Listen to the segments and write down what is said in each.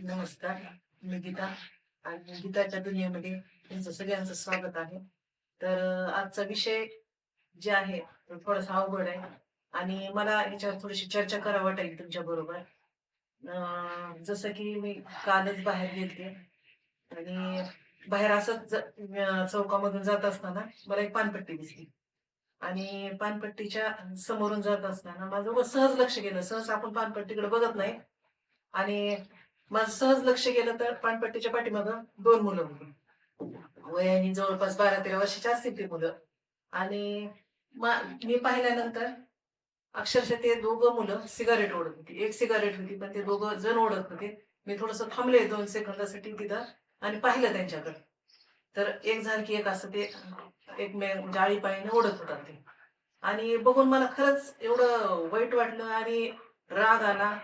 नमस्कार. मी गीता आणि गीताच्या दुनियेमध्ये तुमचं सगळ्यांचं स्वागत आहे. तर आजचा विषय जे आहे तो थोडासा अवघड आहे. आणि मला याच्यावर थोडीशी चर्चा करावं वाटेल तुमच्या बरोबर. जसं की मी कालच बाहेर गेलते. आणि बाहेर असंच चौकामधून जात असताना मला एक पानपट्टी दिसली. आणि पानपट्टीच्या समोरून जात असताना माझं सहज लक्ष गेलं. सहज आपण पानपट्टीकडे बघत नाही. आणि माझं सहज लक्ष गेलं तर पानपट्टीच्या पाठीमागं दोन मुलं होती. वयाने जवळपास बारा तेरा वर्षाची असतील ती मुलं. आणि मी पाहिल्यानंतर अक्षरशः ते दोघं मुलं सिगारेट ओढत होती. एक सिगारेट होती पण ते दोघं जण ओढत होते. मी थोडस थांबले दोन सेकंदासाठी तिथं आणि पाहिलं त्यांच्याकडे. तर एक झालं की एक असं ते एक मे म्हणजे पायाने ओढत होता ते. आणि बघून मला खरंच एवढं वाईट वाटलं आणि राग आला.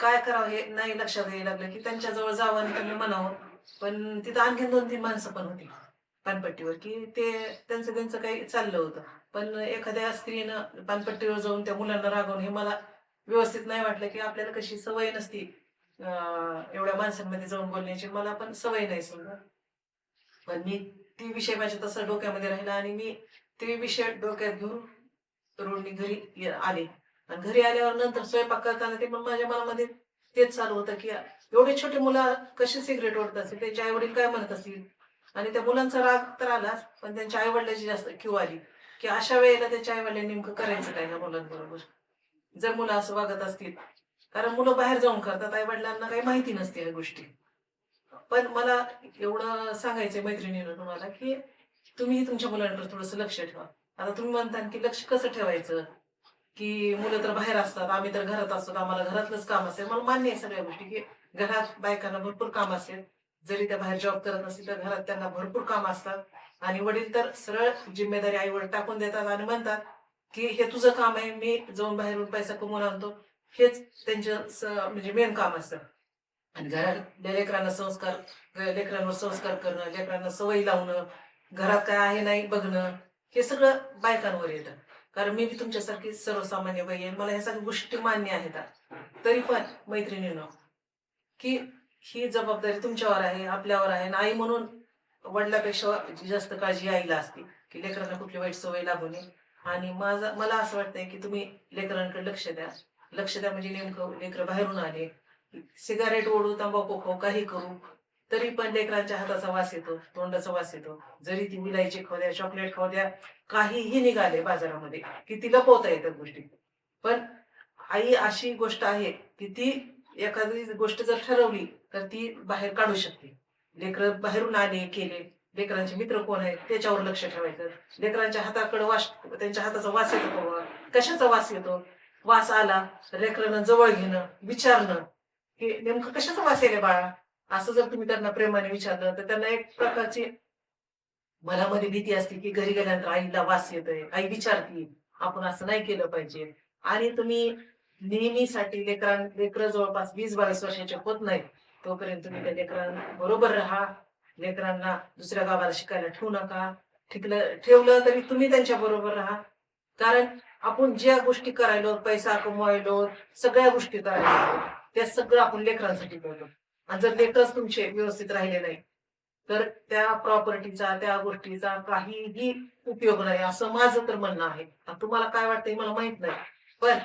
काय करावं हे नाही लक्षात यायला लागलं की त्यांच्या जवळ जावं आणि त्यांनी म्हणावं. पण तिथं आणखीन दोन तीन माणसं पण होती पानपट्टीवर की ते त्यांचं त्यांचं काही चाललं होतं. पण एखाद्या स्त्रीनं पानपट्टीवर जाऊन त्या मुलांना रागवून हे मला व्यवस्थित नाही वाटलं की आपल्याला कशी सवय नसती एवढ्या माणसांमध्ये जाऊन बोलण्याची. मला पण सवय नाही समजा पण मी ती विषय माझ्या तसा डोक्यामध्ये राहिला आणि मी ते विषय डोक्यात घेऊन रोडनी घरी आले. आणि घरी आल्यावर नंतर स्वयंपाक करताना ते पण माझ्या मनामध्ये तेच चालू होतं की एवढे छोटे मुलं कसे सिगरेट ओढत असतील त्यांचे आई वडील काय म्हणत असतील? आणि त्या मुलांचा राग तर आलाच पण त्यांच्या आई वडिलांची जास्त क्यू आली की अशा वेळेला त्याच्या आई वडिलांनी नेमकं करायचं काय ह्या मुलांबरोबर? जर मुलं असं वागत असतील कारण मुलं बाहेर जाऊन करतात आई वडिलांना काही माहिती नसते या गोष्टी. पण मला एवढं सांगायचंय मैत्रिणीनं तुम्हाला की तुम्ही तुमच्या मुलांकडे थोडंसं लक्ष ठेवा. आता तुम्ही म्हणता की लक्ष कसं ठेवायचं? की मुलं तर बाहेर असतात आम्ही तर घरात असतो आम्हाला घरातलंच काम असेल. मला मान्य आहे सगळ्या गोष्टी की घरात बायकांना भरपूर काम असेल. जरी त्या बाहेर जॉब करत नसतील तर घरात त्यांना भरपूर काम असतात. आणि वडील तर सरळ जिम्मेदारी आई वडील टाकून देतात आणि म्हणतात की हे तुझं काम आहे मी जाऊन बाहेरून पैसा कमवून आणतो. हेच त्यांचं म्हणजे मेन काम असतं. आणि घरातल्या लेकरांना संस्कार लेकरांवर संस्कार करणं लेकरांना सवयी लावणं घरात काय आहे नाही बघणं हे सगळं बायकांवर येतं. कारण मी बी तुमच्यासारखी सर्वसामान्य बाई आहे. मला ह्या सगळ्या गोष्टी मान्य आहेत. तरी पण मैत्रिणीनं की ही जबाबदारी तुमच्यावर आहे आपल्यावर आहे. आणि आई म्हणून वडिलापेक्षा जास्त काळजी आईला असते की लेकरांना कुठली वाईट सवय लागू नये. आणि माझा मला असं वाटतंय की तुम्ही लेकरांकडे लक्ष द्या. लक्ष द्या म्हणजे नेमकं लेकरं बाहेरून आले. सिगारेट ओढू तंबाखू खाऊ काही करू. तरी पण लेकरांच्या हाताचा वास येतो तोंडाचा वास येतो. जरी ती विलायची खाऊ द्या चॉकलेट खाऊ द्या काहीही निघाले बाजारामध्ये की ती लपवता येतात गोष्टी. पण आई अशी गोष्ट आहे की ती एखादी गोष्ट जर ठरवली तर ती बाहेर काढू शकते. लेकरं बाहेरून आले केले लेकरांचे मित्र कोण आहेत त्याच्यावर लक्ष ठेवायचं. लेकरांच्या हाताकडे वास त्यांच्या हाताचा वास येतो कशाचा वास येतो? वास आला लेकरांना जवळ घेणं विचारणं. की नेमकं कशाचा वास येईल बाळा? असं जर तुम्ही त्यांना प्रेमाने विचारलं तर त्यांना एक प्रकारची मनामध्ये भीती असते की घरी गेल्यानंतर आईला वास येतोय आई विचारती आपण असं नाही केलं पाहिजे. आणि तुम्ही नेहमीसाठी लेकरां लेकर जवळपास वीस बावीस वर्षाचे होत नाही तोपर्यंत तुम्ही त्या लेकरां बरोबर राहा. लेकरांना दुसऱ्या गावाला शिकायला ठेवू नका. ठिकलं ठेवलं तरी तुम्ही त्यांच्या बरोबर राहा. कारण आपण ज्या गोष्टी करायलो पैसा कमवायलो सगळ्या गोष्टी करायलो त्या सगळं आपण लेकरांसाठी करतो. आणि जर लेकरच तुमचे व्यवस्थित राहिले नाही तर त्या प्रॉपर्टीचा त्या गोष्टीचा काहीही उपयोग नाही असं माझं तर म्हणणं आहे. तुम्हाला काय वाटतंय मला माहीत नाही पण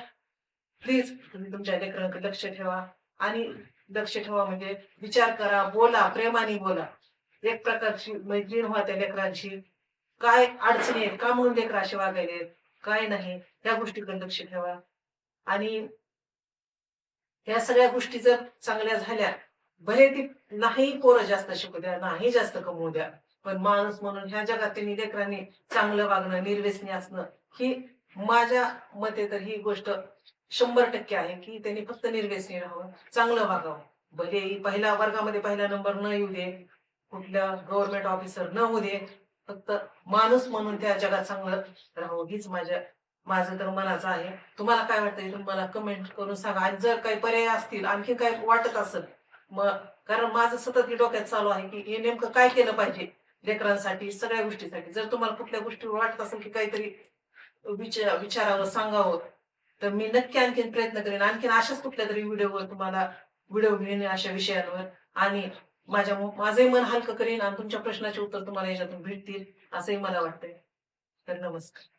प्लीज तुम्ही तुमच्या लेकरांकडे लक्ष ठेवा आणि लक्ष ठेवा म्हणजे विचार करा बोला प्रेमाने बोला. एक प्रकारची मैत्रीण व्हा त्या लेकरांशी काय अडचणी आहेत का म्हणून लेकर असे वागायले काय नाही या गोष्टीकडे लक्ष ठेवा. आणि ह्या सगळ्या गोष्टी जर चांगल्या झाल्या भले ती नाही पोरं जास्त शिकू द्या नाही जास्त कमवू द्या पण माणूस म्हणून ह्या जगात त्यांनी लेकरांनी चांगलं वागणं निर्व्यसनी असणं ही माझ्या मते तर ही गोष्ट शंभर टक्के आहे की त्यांनी फक्त निर्व्यसनी राहावं चांगलं वागावं. भले ही पहिल्या वर्गामध्ये पहिला नंबर न येऊ दे कुठल्या गव्हर्नमेंट ऑफिसर न होऊ दे फक्त माणूस म्हणून त्या जगात चांगलं राहावं हीच माझ्या माझं तर मनाचं आहे. तुम्हाला काय वाटतं मला कमेंट करून सांगा. आणि जर काही पर्याय असतील आणखी काय वाटत असेल मग कारण माझं सतत ही डोक्यात चालू आहे की हे नेमकं काय केलं पाहिजे लेकरांसाठी सगळ्या गोष्टीसाठी. जर तुम्हाला कुठल्या गोष्टी वाटत असेल की काहीतरी विचार विचारावं सांगावं तर मी नक्की आणखीन प्रयत्न करेन. आणखीन अशाच कुठल्या तरी व्हिडिओवर तुम्हाला व्हिडिओ घेईन अशा विषयांवर. आणि माझ्या माझंही मन हलकं करीन आणि तुमच्या प्रश्नाचे उत्तर तुम्हाला याच्यातून भेटतील असंही मला वाटतंय. तर नमस्कार.